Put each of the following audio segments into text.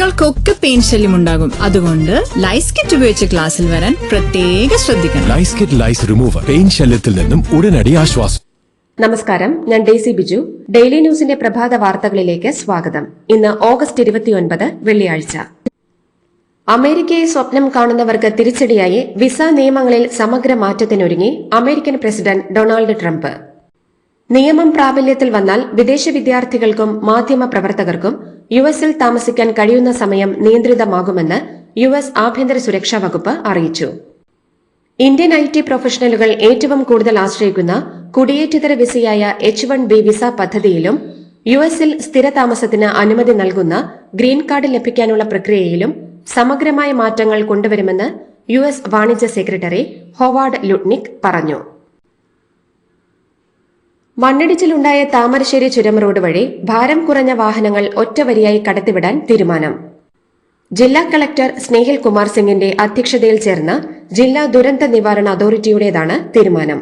കുട്ടികൾക്കൊക്കെ പെയിൻ ശല്യം ഉണ്ടാകും. അതുകൊണ്ട് ലൈസ് കിറ്റ് ഉപയോഗിച്ച് ക്ലാസ്സിൽ വരാൻ പ്രത്യേക ശ്രദ്ധിക്കണം. Lice kit lice remover pain ശല്യത്തിൽ നിന്നും ഉടനടി ആശ്വാസം. നമസ്കാരം ഞാൻ ഡെയ്സി ബിജു. ഡെയിലി ന്യൂസിന്റെ പ്രഭാത വാർത്തകളിലേക്ക് സ്വാഗതം. ഇന്ന് ഓഗസ്റ്റ് ഇരുപത്തിയൊൻപത് വെള്ളിയാഴ്ച. അമേരിക്കയെ സ്വപ്നം കാണുന്നവർക്ക് തിരിച്ചടിയായി വിസ നിയമങ്ങളിൽ സമഗ്ര മാറ്റത്തിനൊരുങ്ങി അമേരിക്കൻ പ്രസിഡന്റ് ഡൊണാൾഡ് ട്രംപ്. നിയമം പ്രാബല്യത്തിൽ വന്നാൽ വിദേശ വിദ്യാർത്ഥികൾക്കും മാധ്യമ പ്രവർത്തകർക്കും യു എസിൽ താമസിക്കാൻ കഴിയുന്ന സമയം നിയന്ത്രിതമാകുമെന്ന് യു എസ് ആഭ്യന്തര സുരക്ഷാ വകുപ്പ് അറിയിച്ചു. ഇന്ത്യൻ ഐ ടി പ്രൊഫഷണലുകൾ ഏറ്റവും കൂടുതൽ ആശ്രയിക്കുന്ന കുടിയേറ്റതര വിസയായ എച്ച് വൺ ബി വിസ പദ്ധതിയിലും യു എസിൽ സ്ഥിരതാമസത്തിന് അനുമതി നൽകുന്ന ഗ്രീൻ കാർഡ് ലഭിക്കാനുള്ള പ്രക്രിയയിലും സമഗ്രമായ മാറ്റങ്ങൾ കൊണ്ടുവരുമെന്ന് യു എസ് വാണിജ്യ സെക്രട്ടറി ഹോവാർഡ് ലുട്നിക് പറഞ്ഞു. മണ്ണിടിച്ചിലുണ്ടായ താമരശ്ശേരി ചുരം റോഡ് വഴി ഭാരം കുറഞ്ഞ വാഹനങ്ങൾ ഒറ്റവരിയായി കടത്തിവിടാൻ തീരുമാനം. ജില്ലാ കളക്ടർ സ്നേഹിൽ കുമാർ സിംഗിന്റെ അധ്യക്ഷതയിൽ ചേർന്ന ജില്ലാ ദുരന്ത നിവാരണ അതോറിറ്റിയുടേതാണ് തീരുമാനം.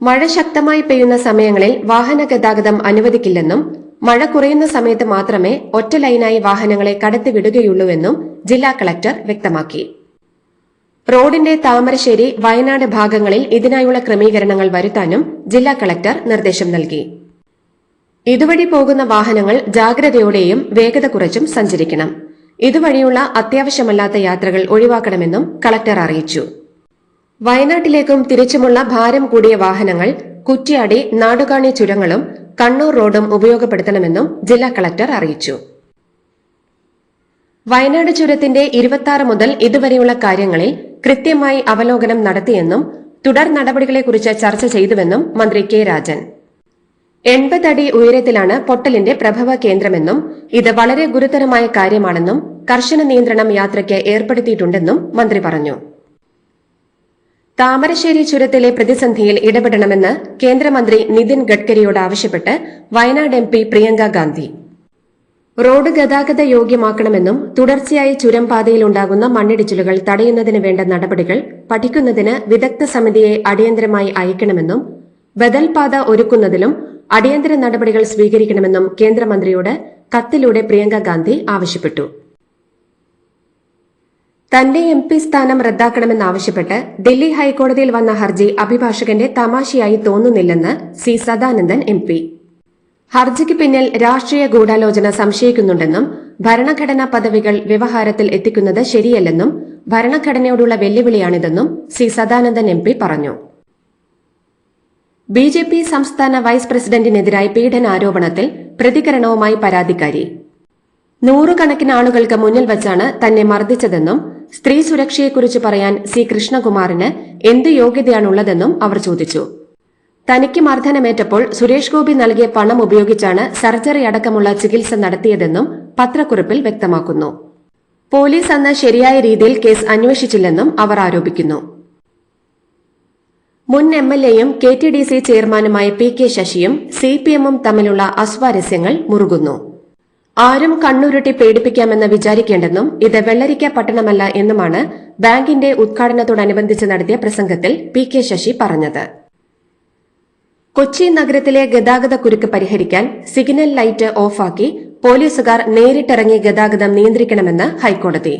മഴ ശക്തമായി പെയ്യുന്ന സമയങ്ങളിൽ വാഹന ഗതാഗതം അനുവദിക്കില്ലെന്നും മഴ കുറയുന്ന സമയത്ത് മാത്രമേ ഒറ്റ ലൈനായി വാഹനങ്ങളെ കടത്തിവിടുകയുള്ളൂവെന്നും ജില്ലാ കളക്ടർ വ്യക്തമാക്കി. റോഡിന്റെ താമരശ്ശേരി വയനാട് ഭാഗങ്ങളിൽ ഇതിനായുള്ള ക്രമീകരണങ്ങൾ വരുത്താനും ജില്ലാ കളക്ടർ നിർദ്ദേശം നൽകി. ഇതുവഴി പോകുന്ന വാഹനങ്ങൾ ജാഗ്രതയോടെയും വേഗത കുറച്ചും സഞ്ചരിക്കണം. ഇതുവഴിയുള്ള അത്യാവശ്യമല്ലാത്ത യാത്രകൾ ഒഴിവാക്കണമെന്നും കളക്ടർ അറിയിച്ചു. വയനാട്ടിലേക്കും തിരിച്ചുമുള്ള ഭാരം കൂടിയ വാഹനങ്ങൾ കുറ്റ്യാടി നാടുകാണി ചുരങ്ങളും കണ്ണൂർ റോഡും ഉപയോഗപ്പെടുത്തണമെന്നും ജില്ലാ കളക്ടർ അറിയിച്ചു. വയനാട് ചുരത്തിന്റെ ഇരുപത്തി മുതൽ ഇതുവരെയുള്ള കാര്യങ്ങളിൽ കൃത്യമായി അവലോകനം നടത്തിയെന്നും തുടർ നടപടികളെക്കുറിച്ച് ചർച്ച ചെയ്തുവെന്നും മന്ത്രി കെ രാജൻ. എൺപതടി ഉയരത്തിലാണ് പൊട്ടലിന്റെ പ്രഭവ കേന്ദ്രമെന്നും ഇത് വളരെ ഗുരുതരമായ കാര്യമാണെന്നും കർശന നിയന്ത്രണം യാത്രയ്ക്ക് ഏർപ്പെടുത്തിയിട്ടുണ്ടെന്നും മന്ത്രി പറഞ്ഞു. താമരശ്ശേരി ചുരത്തിലെ പ്രതിസന്ധിയിൽ ഇടപെടണമെന്ന് കേന്ദ്രമന്ത്രി നിതിൻ ഗഡ്കരിയോട് ആവശ്യപ്പെട്ട് വയനാട് എം പ്രിയങ്ക ഗാന്ധി. റോഡ് ഗതാഗത യോഗ്യമാക്കണമെന്നും തുടർച്ചയായി ചുരംപാതയിൽ ഉണ്ടാകുന്ന മണ്ണിടിച്ചിലുകൾ തടയുന്നതിന് വേണ്ട നടപടികൾ പഠിക്കുന്നതിന് വിദഗ്ധ സമിതിയെ അടിയന്തരമായി അയക്കണമെന്നും ബദൽ പാത ഒരുക്കുന്നതിലും അടിയന്തര നടപടികൾ സ്വീകരിക്കണമെന്നും കേന്ദ്രമന്ത്രിയോട് കത്തിലൂടെ പ്രിയങ്ക ഗാന്ധി ആവശ്യപ്പെട്ടു. തന്റെ എം പി സ്ഥാനം റദ്ദാക്കണമെന്നാവശ്യപ്പെട്ട് ഡൽഹി ഹൈക്കോടതിയിൽ വന്ന ഹർജി അഭിഭാഷകന്റെ തമാശയായി തോന്നുന്നില്ലെന്ന് സി സദാനന്ദൻ എം ഹർജിക്ക് പിന്നിൽ രാഷ്ട്രീയ ഗൂഢാലോചന സംശയിക്കുന്നുണ്ടെന്നും ഭരണഘടനാ പദവികൾ വ്യവഹാരത്തിൽ എത്തിക്കുന്നത് ശരിയല്ലെന്നും ഭരണഘടനയോടുള്ള വെല്ലുവിളിയാണിതെന്നും സി സദാനന്ദൻ എം പി പറഞ്ഞു. ബി ജെ പി സംസ്ഥാന വൈസ് പ്രസിഡന്റിനെതിരായ പീഡനാരോപണത്തിൽ പ്രതികരണവുമായി പരാതിക്കാരി. നൂറുകണക്കിന് ആളുകൾക്ക് മുന്നിൽ വച്ചാണ് തന്നെ മർദ്ദിച്ചതെന്നും സ്ത്രീ സുരക്ഷയെക്കുറിച്ച് പറയാൻ സി കൃഷ്ണകുമാറിന് എന്ത് യോഗ്യതയാണുള്ളതെന്നും അവർ ചോദിച്ചു. തനിക്ക് മർദ്ദനമേറ്റപ്പോൾ സുരേഷ് ഗോപി നൽകിയ പണം ഉപയോഗിച്ചാണ് സർജറി അടക്കമുള്ള ചികിത്സ നടത്തിയതെന്നും പത്രക്കുറിപ്പിൽ വ്യക്തമാക്കുന്നു. പോലീസ് അന്ന് ശരിയായ രീതിയിൽ കേസ് അന്വേഷിച്ചില്ലെന്നും അവർ ആരോപിക്കുന്നു. മുൻ എം എൽ എയും കെ ടി ഡി സി ചെയർമാനുമായ പി കെ ശശിയും സി പി എമ്മും തമ്മിലുള്ള അസ്വാരസ്യങ്ങൾ മുറുകുന്നു. ആരും കണ്ണുരുട്ടി പേടിപ്പിക്കാമെന്ന് വിചാരിക്കേണ്ടെന്നും ഇത് വെള്ളരിക്ക പട്ടണമല്ല എന്നുമാണ് ബാങ്കിന്റെ ഉദ്ഘാടനത്തോടനുബന്ധിച്ച് നടത്തിയ പ്രസംഗത്തിൽ പി കെ ശശി പറഞ്ഞത്. കൊച്ചി നഗരത്തിലെ ഗതാഗത കുരുക്ക് പരിഹരിക്കാൻ സിഗ്നൽ ലൈറ്റ് ഓഫാക്കി പോലീസുകാർ നേരിട്ടിറങ്ങി ഗതാഗതം നിയന്ത്രിക്കണമെന്ന് ഹൈക്കോടതി.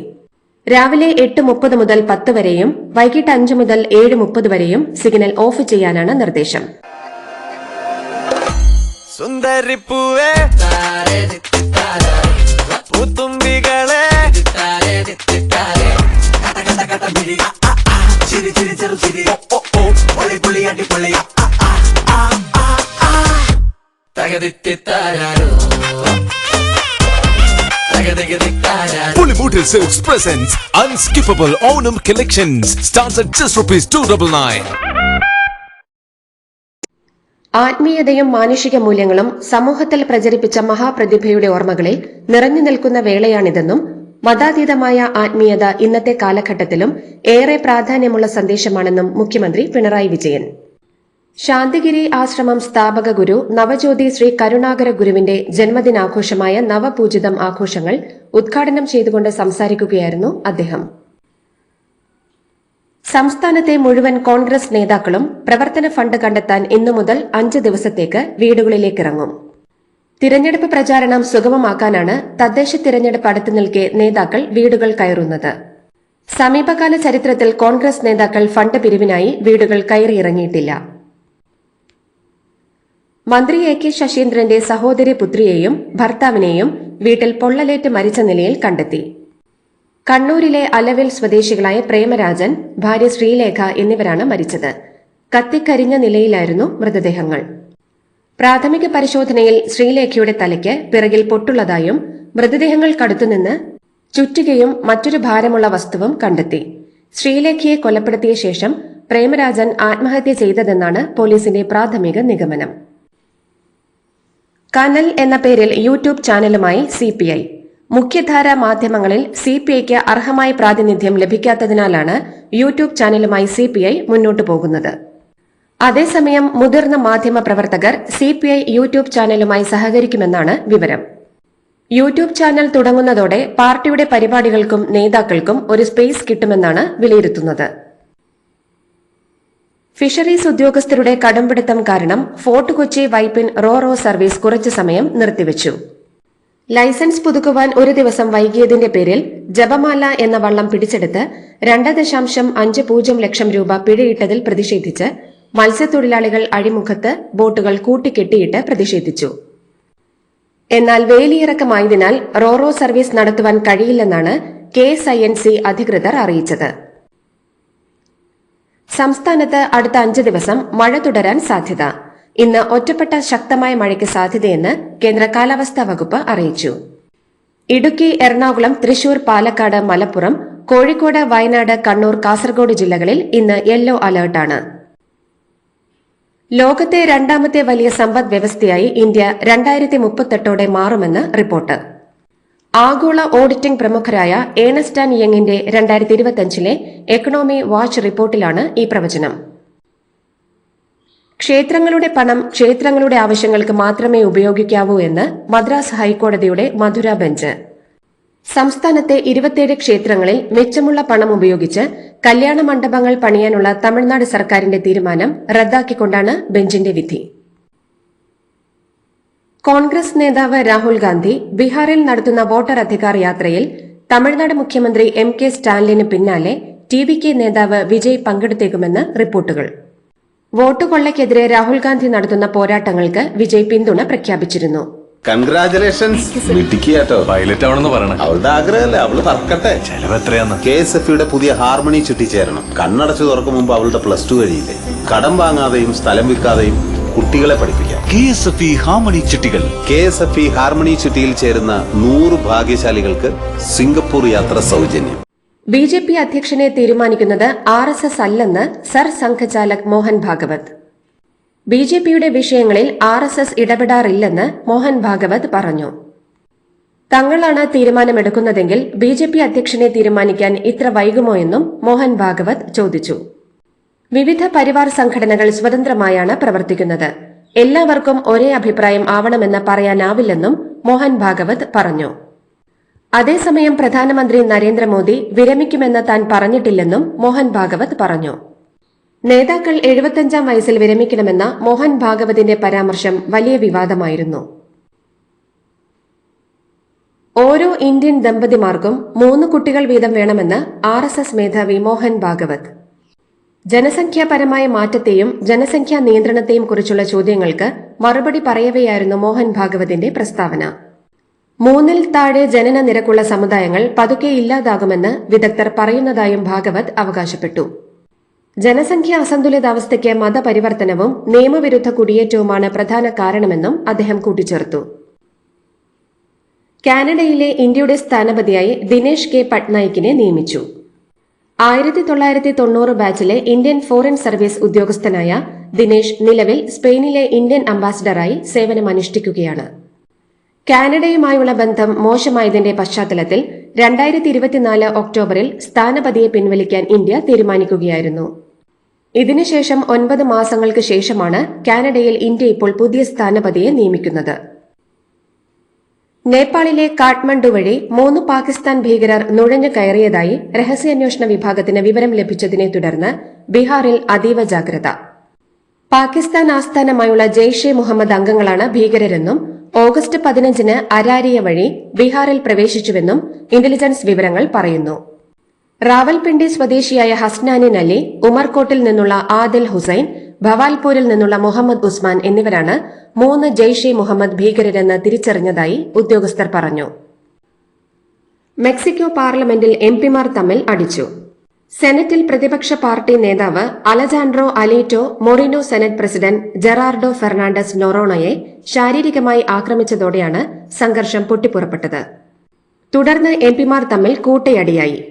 രാവിലെ എട്ട് മുപ്പത് മുതൽ പത്ത് വരെയും വൈകിട്ട് അഞ്ച് മുതൽ ഏഴ് മുപ്പത് വരെയും സിഗ്നൽ ഓഫ് ചെയ്യാനാണ് നിർദ്ദേശം. Pulimutil Silks presents Unskippable Onam Collections starts at just rupees 299. ആത്മീയതയും മാനുഷിക മൂല്യങ്ങളും സമൂഹത്തിൽ പ്രചരിപ്പിച്ച മഹാപ്രതിഭയുടെ ഓർമ്മകളിൽ നിറഞ്ഞു നിൽക്കുന്ന വേളയാണിതെന്നും മതാതീതമായ ആത്മീയത ഇന്നത്തെ കാലഘട്ടത്തിലും ഏറെ പ്രാധാന്യമുള്ള സന്ദേശമാണെന്നും മുഖ്യമന്ത്രി പിണറായി വിജയൻ ശാന്തിഗിരി ആശ്രമം സ്ഥാപക ഗുരു നവജ്യോതി ശ്രീ കരുണാകര ഗുരുവിന്റെ ജന്മദിനാഘോഷമായ നവപൂജിതം ആഘോഷങ്ങൾ ഉദ്ഘാടനം ചെയ്തുകൊണ്ട് സംസാരിക്കുകയായിരുന്നു അദ്ദേഹം. സംസ്ഥാനത്തെ മുഴുവൻ കോൺഗ്രസ് നേതാക്കളും പ്രവർത്തന ഫണ്ട് കണ്ടെത്താൻ ഇന്നു മുതൽ അഞ്ച് ദിവസത്തേക്ക് വീടുകളിലേക്കിറങ്ങും തിരഞ്ഞെടുപ്പ് പ്രചാരണം സുഗമമാക്കാനാണ് തദ്ദേശ തിരഞ്ഞെടുപ്പ് അടുത്തു നിൽക്കെ നേതാക്കൾ വീടുകൾ കയറുന്നത്. സമീപകാല ചരിത്രത്തിൽ കോൺഗ്രസ് നേതാക്കൾ ഫണ്ട് പിരിവിനായി വീടുകൾ കയറിയിറങ്ങിയിട്ടില്ല മന്ത്രി എ കെ ശശീന്ദ്രന്റെ സഹോദരി പുത്രിയെയും ഭർത്താവിനെയും വീട്ടിൽ പൊള്ളലേറ്റ് മരിച്ച നിലയിൽ കണ്ടെത്തി. കണ്ണൂരിലെ അലവിൽ സ്വദേശികളായ പ്രേമരാജൻ ഭാര്യ ശ്രീലേഖ എന്നിവരാണ് മരിച്ചത്. കത്തിക്കരിഞ്ഞ നിലയിലായിരുന്നു മൃതദേഹങ്ങൾ. പ്രാഥമിക പരിശോധനയിൽ ശ്രീലേഖയുടെ തലയ്ക്ക് പിറകിൽ പൊട്ടുള്ളതായും മൃതദേഹങ്ങൾക്കടുത്തുനിന്ന് ചുറ്റുകയും മറ്റൊരു ഭാരമുള്ള വസ്തുവും കണ്ടെത്തി. ശ്രീലേഖയെ കൊലപ്പെടുത്തിയ ശേഷം പ്രേമരാജൻ ആത്മഹത്യ ചെയ്തതെന്നാണ് പോലീസിന്റെ പ്രാഥമിക നിഗമനം. കനൽ എന്ന പേരിൽ യൂട്യൂബ് ചാനലുമായി സി പി ഐ. മുഖ്യധാര മാധ്യമങ്ങളിൽ സി പി ഐക്ക് അർഹമായ പ്രാതിനിധ്യം ലഭിക്കാത്തതിനാലാണ് യൂട്യൂബ് ചാനലുമായി സി പി ഐ മുന്നോട്ടു പോകുന്നത്. അതേസമയം മുതിർന്ന മാധ്യമ പ്രവർത്തകർ സി പി ഐ യൂട്യൂബ് ചാനലുമായി സഹകരിക്കുമെന്നാണ് വിവരം. യൂട്യൂബ് ചാനൽ തുടങ്ങുന്നതോടെ പാർട്ടിയുടെ പരിപാടികൾക്കും നേതാക്കൾക്കും ഒരു സ്പേസ് കിട്ടുമെന്നാണ് വിലയിരുത്തുന്നത്. ഫിഷറീസ് ഉദ്യോഗസ്ഥരുടെ കടംപിടുത്തം കാരണം Fort Kochi Vypin ro ro service കുറച്ചു സമയം നിർത്തിവച്ചു. ലൈസൻസ് പുതുക്കുവാൻ ഒരു ദിവസം വൈകിയതിന്റെ പേരിൽ ജപമാല എന്ന വള്ളം പിടിച്ചെടുത്ത് രണ്ട് ദശാംശം അഞ്ച് പൂജ്യം ലക്ഷം രൂപ പിഴയിട്ടതിൽ പ്രതിഷേധിച്ച് മത്സ്യത്തൊഴിലാളികൾ അഴിമുഖത്ത് ബോട്ടുകൾ കൂട്ടിക്കെട്ടിയിട്ട് പ്രതിഷേധിച്ചു. എന്നാൽ വേലിയിറക്കമായതിനാൽ റോറോ സർവീസ് നടത്തുവാൻ കഴിയില്ലെന്നാണ് K S I N C അധികൃതർ അറിയിച്ചത്. സംസ്ഥാനത്ത് അടുത്ത അഞ്ച് ദിവസം മഴ തുടരാൻ സാധ്യത. ഇന്ന് ഒറ്റപ്പെട്ട ശക്തമായ മഴയ്ക്ക് സാധ്യതയെന്ന് കേന്ദ്ര കാലാവസ്ഥാ വകുപ്പ് അറിയിച്ചു. ഇടുക്കി എറണാകുളം തൃശൂർ പാലക്കാട് മലപ്പുറം കോഴിക്കോട് വയനാട് കണ്ണൂർ കാസർഗോഡ് ജില്ലകളിൽ ഇന്ന് യെല്ലോ അലർട്ടാണ്. ലോകത്തെ രണ്ടാമത്തെ വലിയ സമ്പദ് വ്യവസ്ഥയായി ഇന്ത്യ രണ്ടായിരത്തി മുപ്പത്തെട്ടോടെ മാറുമെന്ന് റിപ്പോർട്ട്. ആഗോള ഓഡിറ്റിംഗ് പ്രമുഖരായ ഏണസ്റ്റാൻ യങ്ങിന്റെ രണ്ടായിരത്തി ഇരുപത്തിയഞ്ചിലെ എക്കണോമി വാച്ച് റിപ്പോർട്ടിലാണ് ഈ പ്രവചനം. ക്ഷേത്രങ്ങളുടെ പണം ക്ഷേത്രങ്ങളുടെ ആവശ്യങ്ങൾക്ക് മാത്രമേ ഉപയോഗിക്കാവൂ എന്ന് മദ്രാസ് ഹൈക്കോടതിയുടെ മധുര ബെഞ്ച്. സംസ്ഥാനത്തെ ഇരുപത്തിയേഴ് ക്ഷേത്രങ്ങളിൽ മെച്ചമുള്ള പണം ഉപയോഗിച്ച് കല്യാണ മണ്ഡപങ്ങൾ പണിയാനുള്ള തമിഴ്നാട് സർക്കാരിന്റെ തീരുമാനം റദ്ദാക്കിക്കൊണ്ടാണ് ബെഞ്ചിന്റെ വിധി. കോൺഗ്രസ് നേതാവ് രാഹുൽ ഗാന്ധി ബീഹാറിൽ നടത്തുന്ന വോട്ടർ അധികാർ യാത്രയിൽ തമിഴ്നാട് മുഖ്യമന്ത്രി എം കെ സ്റ്റാലിന് പിന്നാലെ ടി വി കെ നേതാവ് വിജയ് പങ്കെടുത്തേക്കുമെന്ന് റിപ്പോർട്ടുകൾ. വോട്ട് കൊള്ളയ്ക്കെതിരെ രാഹുൽ ഗാന്ധി നടത്തുന്ന പോരാട്ടങ്ങൾക്ക് വിജയ് പിന്തുണ പ്രഖ്യാപിച്ചിരുന്നു. കൺഗ്രാചുലേഷൻസ് പൈലറ്റ് ആവണമെന്ന് പറയണം. അവളുടെ ആഗ്രഹമല്ലേ? അവൾ തർക്കട്ടെ. ചെലവ് എത്രയാന്ന്? കെ എസ് എഫ് യുടെ പുതിയ ഹാർമണി ചുറ്റിച്ചേരണം. കണ്ണടച്ചു തുറക്കും മുമ്പ് അവളുടെ പ്ലസ് ടു കഴിയില്ലേ? കടം വാങ്ങാതെയും സ്ഥലം വിൽക്കാതെയും കുട്ടികളെ പഠിപ്പിക്കാം. K S F E harmony ചിട്ടികൾ K S F E harmony ചിട്ടിയിൽ ചേരുന്ന നൂറ് ഭാഗ്യശാലികൾക്ക് സിംഗപ്പൂർ യാത്ര സൗജന്യം. ബി ജെ പി അധ്യക്ഷനെ തീരുമാനിക്കുന്നത് ആർ എസ് എസ് അല്ലെന്ന് സർ സംഘചാലക് മോഹൻ ഭാഗവത്. ബി ജെ പിയുടെ വിഷയങ്ങളിൽ ആർ എസ് എസ് ഇടപെടാറില്ലെന്ന് മോഹൻ ഭാഗവത് പറഞ്ഞു. തങ്ങളാണ് തീരുമാനമെടുക്കുന്നതെങ്കിൽ ബി ജെ പി അധ്യക്ഷനെ തീരുമാനിക്കാൻ ഇത്ര വൈകുമോ എന്നും മോഹൻ ഭാഗവത് ചോദിച്ചു. വിവിധ പരിവാർ സംഘടനകൾ സ്വതന്ത്രമായാണ് പ്രവർത്തിക്കുന്നത്. എല്ലാവർക്കും ഒരേ അഭിപ്രായം ആവണമെന്ന് പറയാനാവില്ലെന്നും മോഹൻ ഭാഗവത് പറഞ്ഞു. അതേസമയം പ്രധാനമന്ത്രി നരേന്ദ്രമോദി വിരമിക്കുമെന്ന് താൻ പറഞ്ഞിട്ടില്ലെന്നും മോഹൻ ഭാഗവത് പറഞ്ഞു. നേതാക്കൾ എഴുപത്തഞ്ചാം വയസ്സിൽ വിരമിക്കണമെന്ന മോഹൻ ഭാഗവതിന്റെ പരാമർശം വലിയ വിവാദമായിരുന്നു. ഓരോ ഇന്ത്യൻ ദമ്പതിമാർക്കും മൂന്ന് കുട്ടികൾ വീതം വേണമെന്ന് ആർ മേധാവി മോഹൻ ഭാഗവത്. ജനസംഖ്യാപരമായ മാറ്റത്തെയും ജനസംഖ്യാ നിയന്ത്രണത്തെയും കുറിച്ചുള്ള ചോദ്യങ്ങൾക്ക് മറുപടി പറയവെയായിരുന്നു മോഹൻ ഭാഗവതിന്റെ പ്രസ്താവന. മൂന്നിൽ താഴെ ജനന നിരക്കുള്ള സമുദായങ്ങൾ പതുക്കെ ഇല്ലാതാകുമെന്ന് വിദഗ്ധർ പറയുന്നതായും ഭാഗവത് അവകാശപ്പെട്ടു. ജനസംഖ്യ അസന്തുലിതാവസ്ഥയ്ക്ക് മതപരിവർത്തനവും നിയമവിരുദ്ധ കുടിയേറ്റവുമാണ് പ്രധാന കാരണമെന്നും അദ്ദേഹം കൂട്ടിച്ചേർത്തു. കാനഡയിലെ ഇന്ത്യയുടെ സ്ഥാനപതിയായി ദിനേഷ് കെ പട്നായിക്കിനെ നിയമിച്ചു. ആയിരത്തി തൊള്ളായിരത്തി തൊണ്ണൂറ് ബാച്ചിലെ ഇന്ത്യൻ ഫോറിൻ സർവീസ് ഉദ്യോഗസ്ഥനായ ദിനേശ് നിലവിൽ സ്പെയിനിലെ ഇന്ത്യൻ അംബാസിഡറായി സേവനമനുഷ്ഠിക്കുകയാണ്. കാനഡയുമായുള്ള ബന്ധം മോശമായതിന്റെ പശ്ചാത്തലത്തിൽ രണ്ടായിരത്തി ഇരുപത്തിനാല് ഒക്ടോബറിൽ സ്ഥാനപതിയെ പിൻവലിക്കാൻ ഇന്ത്യ തീരുമാനിക്കുകയായിരുന്നു. ഇതിനുശേഷം ഒൻപത് മാസങ്ങൾക്ക് ശേഷമാണ് കാനഡയിൽ ഇന്ത്യ ഇപ്പോൾ പുതിയ സ്ഥാനപതിയെ നിയമിക്കുന്നത്. നേപ്പാളിലെ കാഠ്മണ്ഡു വഴി മൂന്ന് പാകിസ്ഥാൻ ഭീകരർ നുഴഞ്ഞു കയറിയതായി രഹസ്യാന്വേഷണ വിഭാഗത്തിന് വിവരം ലഭിച്ചതിനെ തുടർന്ന് ബീഹാറിൽ അതീവ ജാഗ്രത. പാകിസ്ഥാൻ ആസ്ഥാനമായുള്ള ജെയ്ഷെ മുഹമ്മദ് അംഗങ്ങളാണ് ഭീകരരെന്നും ഓഗസ്റ്റ് പതിനഞ്ചിന് അരാരിയ വഴി ബീഹാറിൽ പ്രവേശിച്ചുവെന്നും ഇന്റലിജൻസ് വിവരങ്ങൾ പറയുന്നു. റാവൽപിണ്ടി സ്വദേശിയായ ഹസ്നാനിൻ അലി ഉമർകോട്ടിൽ നിന്നുള്ള ആദിൽ ഹുസൈൻ ഭവാൽപൂരിൽ നിന്നുള്ള മുഹമ്മദ് ഉസ്മാൻ എന്നിവരാണ് മൂന്ന് ജെയ്ഷെ മുഹമ്മദ് ഭീകരരെന്ന് തിരിച്ചറിഞ്ഞതായി ഉദ്യോഗസ്ഥർ പറഞ്ഞു. മെക്സിക്കോ പാർലമെന്റിൽ എംപിമാർ തമ്മിൽ അടിച്ചു. സെനറ്റിൽ പ്രതിപക്ഷ പാർട്ടി നേതാവ് Alejandro Alito Moreno senate president Gerardo Fernandez നൊറോണയെ ശാരീരികമായി ആക്രമിച്ചതോടെയാണ് സംഘർഷം പൊട്ടിപ്പുറപ്പെട്ടത്. തുടർന്ന് എംപിമാർ തമ്മിൽ കൂട്ടയടിയായി.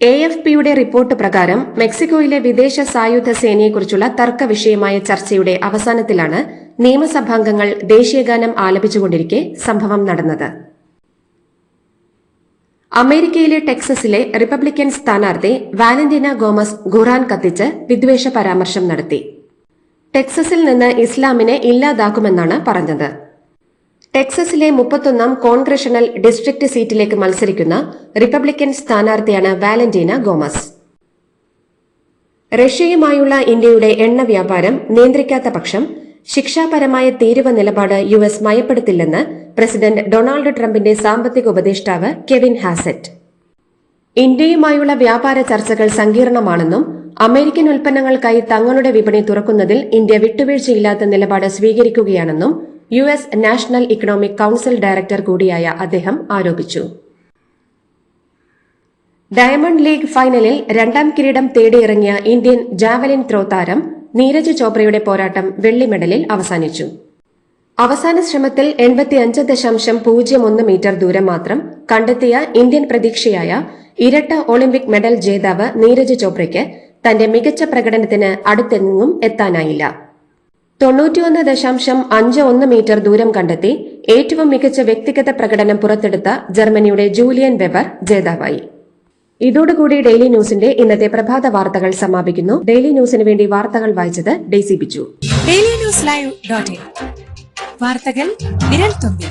എ എഫ് പിയുടെ റിപ്പോർട്ട് പ്രകാരം മെക്സിക്കോയിലെ വിദേശ സായുധ സേനയെക്കുറിച്ചുള്ള തർക്ക വിഷയമായ ചർച്ചയുടെ അവസാനത്തിലാണ് നിയമസഭാംഗങ്ങൾ ദേശീയഗാനം ആലപിച്ചുകൊണ്ടിരിക്കെ സംഭവം നടന്നത്. അമേരിക്കയിലെ ടെക്സസിലെ റിപ്പബ്ലിക്കൻ സ്ഥാനാർത്ഥി വാലന്റീന ഗോമസ് ഖുറാൻ കത്തിച്ച് വിദ്വേഷ പരാമർശം നടത്തി. ടെക്സസിൽ നിന്ന് ഇസ്ലാമിനെ ഇല്ലാതാക്കുമെന്നാണ് പറഞ്ഞത്. ടെക്സസിലെ മുപ്പത്തൊന്നാം കോൺഗ്രഷണൽ ഡിസ്ട്രിക്ട് സീറ്റിലേക്ക് മത്സരിക്കുന്ന റിപ്പബ്ലിക്കൻ സ്ഥാനാർത്ഥിയാണ് വാലന്റീന ഗോമസ്. റഷ്യയുമായുള്ള ഇന്ത്യയുടെ എണ്ണ വ്യാപാരം നിയന്ത്രിക്കാത്ത പക്ഷം ശിക്ഷാപരമായ തീരുവ നിലപാട് യു എസ് മയപ്പെടുത്തില്ലെന്ന് പ്രസിഡന്റ് ഡൊണാൾഡ് ട്രംപിന്റെ സാമ്പത്തിക ഉപദേഷ്ടാവ് കെവിൻ ഹാസറ്റ്. ഇന്ത്യയുമായുള്ള വ്യാപാര ചർച്ചകൾ സങ്കീർണമാണെന്നും അമേരിക്കൻ ഉൽപ്പന്നങ്ങൾക്കായി തങ്ങളുടെ വിപണി തുറക്കുന്നതിൽ ഇന്ത്യ വിട്ടുവീഴ്ചയില്ലാത്ത നിലപാട് സ്വീകരിക്കുകയാണെന്നും U S national economic council director കൂടിയായ അദ്ദേഹം ആരോപിച്ചു. ഡയമണ്ട് ലീഗ് ഫൈനലിൽ രണ്ടാം കിരീടം തേടിയിറങ്ങിയ ഇന്ത്യൻ ജാവലിൻ ത്രോ താരം നീരജ് ചോപ്രയുടെ പോരാട്ടം വെള്ളി മെഡലിൽ അവസാനിച്ചു. അവസാന ശ്രമത്തിൽ എൺപത്തിയഞ്ച് ദശാംശം പൂജ്യം ഒന്ന് മീറ്റർ ദൂരം മാത്രം കണ്ടെത്തിയ ഇന്ത്യൻ പ്രതീക്ഷയായ ഇരട്ട ഒളിമ്പിക് മെഡൽ ജേതാവ് നീരജ് ചോപ്രയ്ക്ക് തന്റെ മികച്ച പ്രകടനത്തിന് അടുത്തെങ്ങും എത്താനായില്ല. തൊണ്ണൂറ്റിയൊന്ന് ദശാംശം അഞ്ച് ഒന്ന് മീറ്റർ ദൂരം കണ്ടെത്തി ഏറ്റവും മികച്ച വ്യക്തിഗത പ്രകടനം പുറത്തെടുത്ത ജർമ്മനിയുടെ ജൂലിയൻ വെബർ ജേതാവായി. ഇതോടുകൂടി ഡെയിലി ന്യൂസിന്റെ ഇന്നത്തെ പ്രഭാത വാർത്തകൾ സമാപിക്കുന്നു. ഡെയിലി ന്യൂസിന് വേണ്ടി വാർത്തകൾ വായിച്ചത് Daisy Biju. Daily news live dot വാർത്തകൾ വിരൽ തുമ്പിൽ.